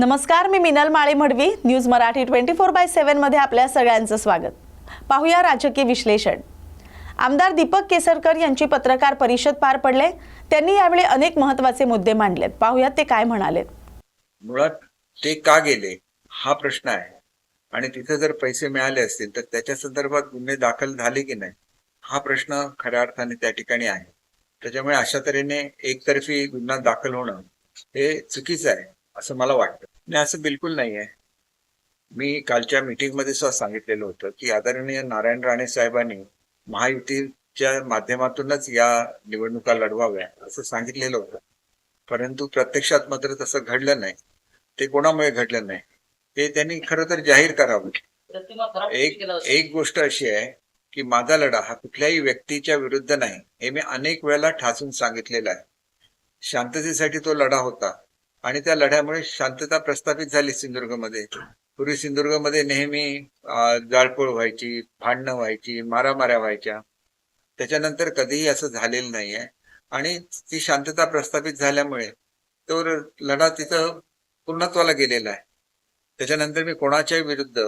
नमस्कार मी Minal Male Madavi news Marathi twenty four by सेव्हनमध्ये आपल्या सगळ्यांचं स्वागत. पाहूया राजकीय विश्लेषण. आमदार दीपक केसरकर यांची पत्रकार परिषद पार पडले. त्यांनी यावेळी अनेक महत्त्वाचे मुद्दे मांडलेत. पाहूयात ते काय म्हणालेत मुळात ते का गेले? हा प्रश्न आहे. आणि तिथे जर पैसे मिळाले असतील तर त्याच्या संदर्भात गुन्हे दाखल झाले की नाही हा प्रश्न खऱ्या अर्थाने त्या ठिकाणी आहे. त्याच्यामुळे अशा तऱ्हेने एकतर्फी गुन्हा दाखल होणं हे चुकीचं आहे. असं मला वाटतं. आणि असं बिलकुल नाही आहे मी कालच्या मीटिंगमध्ये सुद्धा सांगितलेलं होतं की आदरणीय नारायण राणे साहेबांनी महायुतीच्या माध्यमातूनच या निवडणुका लढवाव्या असं सांगितलेलं होतं. परंतु प्रत्यक्षात मात्र तसं घडलं नाही. ते कोणामुळे घडलं नाही? ते त्यांनी खरं तर जाहीर करावं. एक एक गोष्ट अशी आहे की माझा लढा हा कुठल्याही व्यक्तीच्या विरुद्ध नाही. हे मी अनेक वेळेला ठासून सांगितलेलं आहे. शांततेसाठी तो लढा होता. आणि त्या लढ्यामुळे शांतता प्रस्थापित झाली सिंधुदुर्गमध्ये. पूर्वी सिंधुदुर्गमध्ये नेहमी जाळपोळ व्हायची भांडणं व्हायची मारामाऱ्या व्हायच्या. त्याच्यानंतर कधीही असं झालेलं नाहीये. आणि ती शांतता प्रस्थापित झाल्यामुळे तो लढा तिथं पूर्णत्वाला गेलेला आहे. त्याच्यानंतर मी कोणाच्याही विरुद्ध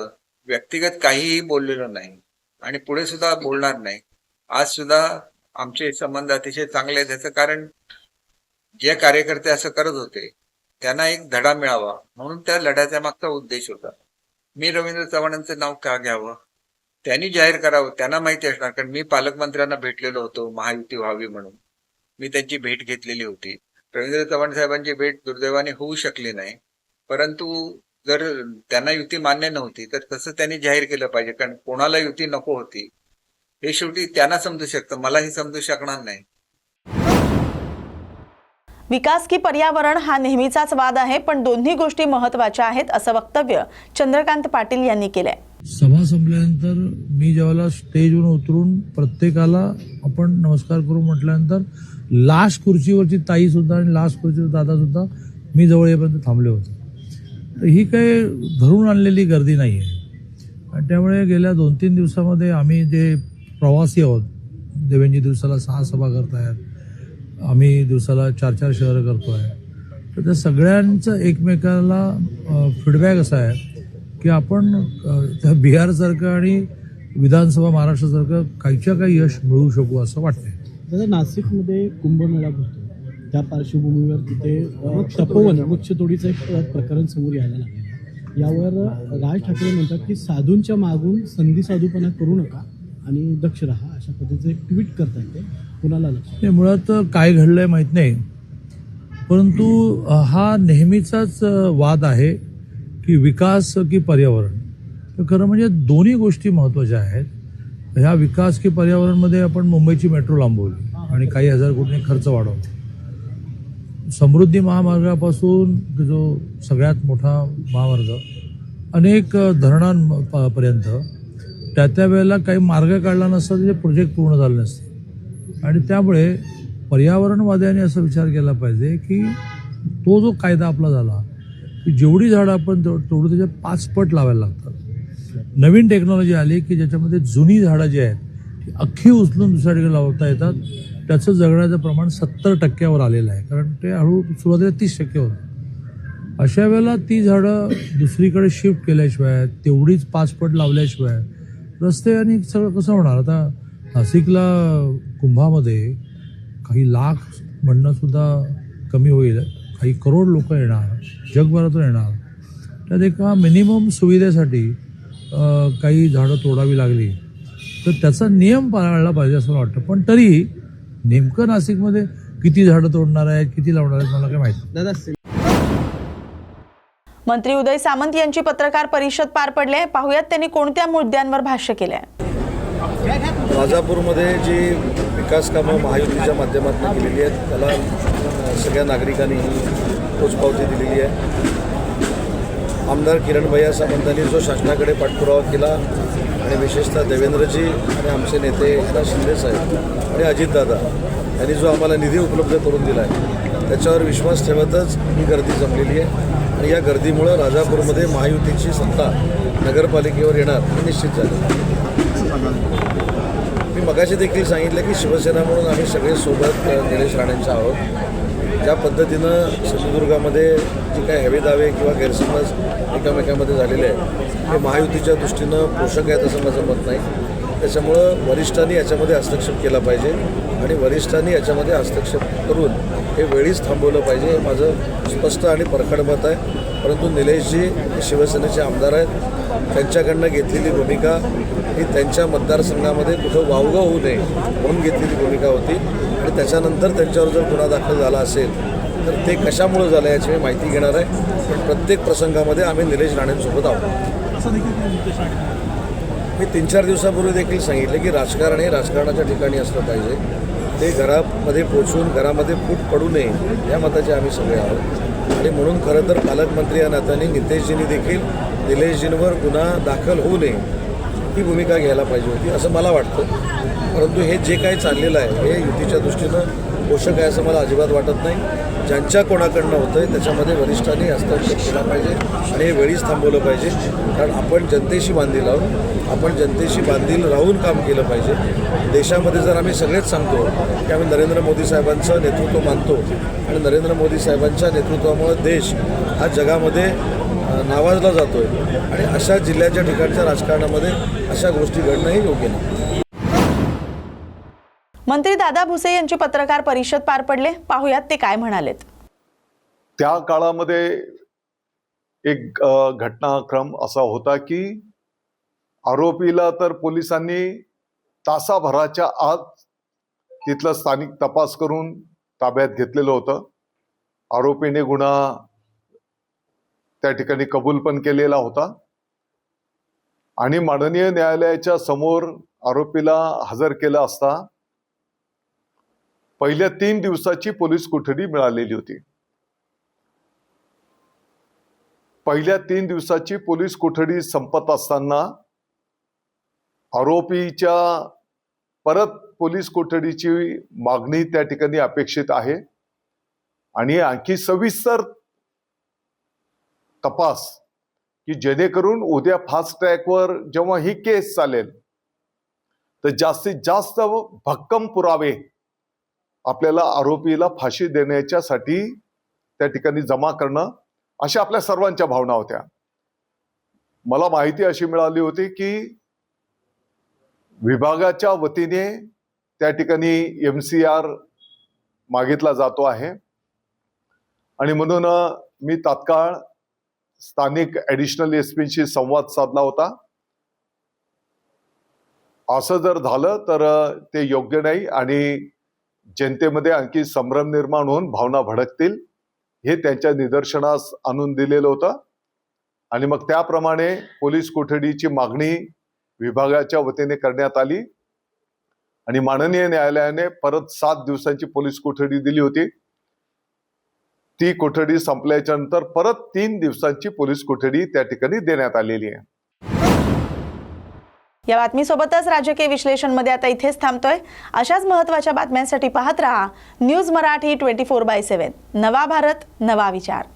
व्यक्तिगत काहीही बोललेलो नाही. आणि पुढे सुद्धा बोलणार नाही. आज सुद्धा आमचे संबंध अतिशय चांगले आहेत. त्याचं कारण जे कार्यकर्ते असं करत होते त्यांना एक धडा मिळावा म्हणून त्या लढ्याच्या मागचा उद्देश होता. मी रवींद्र चव्हाणांचं नाव का घ्यावं? त्यांनी जाहीर करावं त्यांना माहिती असणार कारण मी पालकमंत्र्यांना भेटलेलो होतो महायुती व्हावी म्हणून. मी त्यांची भेट घेतलेली होती. रवींद्र चव्हाण साहेबांची भेट दुर्दैवाने होऊ शकली नाही. परंतु जर त्यांना युती मान्य नव्हती तर तसं त्यांनी जाहीर केलं पाहिजे कारण कोणाला युती नको होती. हे शेवटी त्यांना समजू शकतं मलाही समजू शकणार नाही. विकास की पर्यावरण हा नेहमीचाच वाद आहे पण दोन्ही गोष्टी महत्त्वाच्या आहेत असं वक्तव्य चंद्रकांत पाटील यांनी केलंय. सभा संपल्यानंतर मी ज्यावेळेला स्टेजवरून उतरून प्रत्येकाला आपण नमस्कार करू म्हटल्यानंतर लास्ट खुर्चीवरची ताई सुद्धा आणि लास्ट खुर्चीवर दादा सुद्धा मी जवळ येईपर्यंत थांबले होते. तर ही काही धरून आणलेली गर्दी नाही आहे आणि त्यामुळे गेल्या दोन तीन दिवसामध्ये आम्ही जे प्रवासी आहोत देवेंजी दिवसाला सहा सभा करतायत आम्ही दिवसाला चार चार शहरं करतोय. तर त्या सगळ्यांचं एकमेकाला फीडबॅक असा आहे की आपण त्या बिहारसारखं आणि विधानसभा महाराष्ट्रासारखं काहीच्या काही यश मिळवू शकू असं वाटतंय. दादा नाशिकमध्ये कुंभमेळा भरतो. त्या पार्श्वभूमीवर तिथे तपोवन. वृक्षतोडीचं एक प्रकरण समोर यायला लागलं यावर राज ठाकरे म्हणतात की साधूंच्या मागून संधी साधूपणा करू नका. आणि दक्ष राहा अशा पद्धतीचं एक ट्विट करतात ते. कुणाला लक्ष ते मुळात काय घडलंय माहीत नाही. परंतु हा नेहमीचाच वाद आहे की विकास की पर्यावरण. तर खरं म्हणजे दोन्ही गोष्टी महत्त्वाच्या आहेत. ह्या विकास की पर्यावरणमध्ये आपण मुंबईची मेट्रो लांबवली आणि काही हजार कोटी खर्च वाढवला. समृद्धी महामार्गापासून जो सगळ्यात मोठा महामार्ग अनेक धरणांपर्यंत त्या त्या वेळेला काही मार्ग काढला नसता त्याचे प्रोजेक्ट पूर्ण झाले नसते. आणि त्यामुळे पर्यावरणवाद्यांनी असा विचार केला पाहिजे की तो जो कायदा आपला झाला की जेवढी झाडं आपण तेवढं त्याच्या पाच पट लावायला लागतात. नवीन टेक्नॉलॉजी आली की ज्याच्यामध्ये जुनी झाडं जी आहेत ती अख्खी उचलून दुसऱ्या ठिकाणी लावता येतात. त्याचं जगण्याचं प्रमाण सत्तर टक्क्यावर आलेलं आहे कारण ते हळू सुरुवातीला तीस टक्के होतं. अशा वेळेला ती झाडं दुसरीकडे शिफ्ट केल्याशिवाय तेवढीच पाच पट लावल्याशिवाय रस्ते आणि सगळं कसं होणार? आता नाशिकला कुंभामध्ये काही लाख म्हणणं सुद्धा कमी होईल. काही करोड लोक येणार जगभरातून येणार. त्यात एका मिनिमम सुविधेसाठी काही झाडं तोडावी लागली. तर त्याचा नियम पाळला पाहिजे असं मला वाटतं. पण तरी नेमकं नाशिकमध्ये किती झाडं तोडणार आहेत किती लावणार आहेत मला काही माहिती नाही. दादा मंत्री उदय सामंत यांची पत्रकार परिषद पार पडली पाहुयात त्यांनी कोणत्या मुद्द्यांवर भाष्य केलंय राजापूरमध्ये जी विकास कामं महायुतीच्या माध्यमातून केलेली आहेत त्याला सगळ्या नागरिकांनी पोचपावती दिलेली आहे. आमदार किरण भैया सामंतांनी जो शासनाकडे पाठपुरावा केला आणि विशेषतः देवेंद्रजी आणि आमचे नेते एकनाथ शिंदे साहेब आणि अजितदादा यांनी जो आम्हाला निधी उपलब्ध करून दिला आहे त्याच्यावर विश्वास ठेवतच ही गर्दी जमलेली आहे. आणि या गर्दीमुळं राजापूरमध्ये महायुतीची सत्ता नगरपालिकेवर येणार हे निश्चित झालं. मी मगाशी देखील सांगितलं की शिवसेना म्हणून आम्ही सगळे सोबत अ, निलेश आहोत. ज्या पद्धतीनं सिंधुदुर्गामध्ये जे काही हवे दावे किंवा गैरसमज एकामेकामध्ये झालेले आहे हे महायुतीच्या दृष्टीनं पोषक आहेत असं माझं मत नाही. त्याच्यामुळं वरिष्ठांनी याच्यामध्ये हस्तक्षेप केला पाहिजे. आणि वरिष्ठांनी याच्यामध्ये हस्तक्षेप करून हे वेळीच थांबवलं पाहिजे हे माझं स्पष्ट आणि परखड मत आहे. परंतु निलेशजी हे शिवसेनेचे आमदार आहेत. त्यांच्याकडनं घेतलेली भूमिका ही त्यांच्या मतदारसंघामध्ये कुठं वावगं होऊ नये म्हणून घेतलेली भूमिका होती. आणि त्याच्यानंतर त्यांच्यावर जर गुन्हा दाखल झाला असेल तर ते कशामुळे झालं याची मी माहिती घेणार आहे. पण प्रत्येक प्रसंगामध्ये आम्ही निलेश राणेंसोबत आहोत. मी तीन चार दिवसापूर्वी देखील सांगितले की राजकारण हे राजकारणाच्या ठिकाणी असलं पाहिजे. ते घरामध्ये पोचून घरामध्ये फूट पडू नये या मताचे आम्ही सगळे आहोत. आणि म्हणून खरं तर पालकमंत्री या नात्याने नितेशजींनी देखील निलेशजींवर गुन्हा दाखल होऊ नये ही भूमिका घ्यायला पाहिजे होती असं मला वाटतं. परंतु हे जे काही चाललेलं आहे हे युतीच्या दृष्टीनं पोषक आहे असं मला अजिबात वाटत नाही. ज्यांच्या कोणाकडनं होतं आहे त्याच्यामध्ये वरिष्ठांनी हस्तक्षेप केला पाहिजे आणि हे वेळीच थांबवलं पाहिजे. कारण आपण जनतेशी बांधील आहोत आपण जनतेशी बांधील राहून काम केलं पाहिजे. देशामध्ये जर आम्ही सगळेच सांगतो की आम्ही नरेंद्र मोदी साहेबांचं नेतृत्व मानतो आणि नरेंद्र मोदी साहेबांच्या नेतृत्वामुळे देश हा जगामध्ये नावाजला जातो आहे आणि अशा जिल्ह्याच्या ठिकाणच्या राजकारणामध्ये अशा गोष्टी घडणंही योग्य नाही. मंत्री दादा भुसे यांची पत्रकार परिषद पार पडले. पाहुयात ते काय म्हणालेत. त्या काळामध्ये एक घटनाक्रम असा होता की आरोपीला तर पोलिसांनी तासाभराच्या आत तिथलं स्थानिक तपास करून ताब्यात घेतलेलं होतं. आरोपीने गुन्हा त्या ठिकाणी कबूल पण केलेला होता. आणि माननीय न्यायालयाच्या समोर आरोपीला हजर केला असता पहिल्या तीन दिवसाची पोलीस कोठडी मिळालेली होती. पहिल्या तीन दिवसाची पोलीस कोठडी संपत असताना आरोपीच्या परत पोलीस कोठडीची मागणी त्या ठिकाणी अपेक्षित आहे. आणि आणखी सविस्तर तपास की जेणेकरून उद्या फास्ट ट्रॅकवर जेव्हा ही केस चालेल तर जास्तीत जास्त भक्कम पुरावे आपल्याला आरोपीला फाशी देण्याच्यासाठी त्या ठिकाणी जमा करणं अशा आपल्या सर्वांच्या भावना होत्या. मला माहिती अशी मिळाली होती की विभागाच्या वतीने त्या ठिकाणी एम सी आर मागितला जातो आहे. आणि म्हणून मी तात्काळ स्थानिक ॲडिशनल एस पीशी संवाद साधला होता. असं जर झालं तर ते योग्य नाही आणि जनतेमध्ये आणखी संभ्रम निर्माण होऊन भावना भडकतील हे त्यांच्या निदर्शनास आणून दिलेलं होतं. आणि मग त्याप्रमाणे पोलीस कोठडीची मागणी विभागाच्या वतीने करण्यात आली. आणि माननीय न्यायालयाने परत सात दिवसांची पोलीस कोठडी दिली होती. ती कोठडी संपल्याच्या नंतर परत तीन दिवसांची पोलीस कोठडी त्या ठिकाणी देण्यात आलेली आहे. या बातमीसोबतच राजकीय विश्लेषणमध्ये आता इथेच थांबतोय. अशाच महत्त्वाच्या बातम्यांसाठी पाहत रहा news Marathi twenty four by seven. नवा भारत नवा विचार.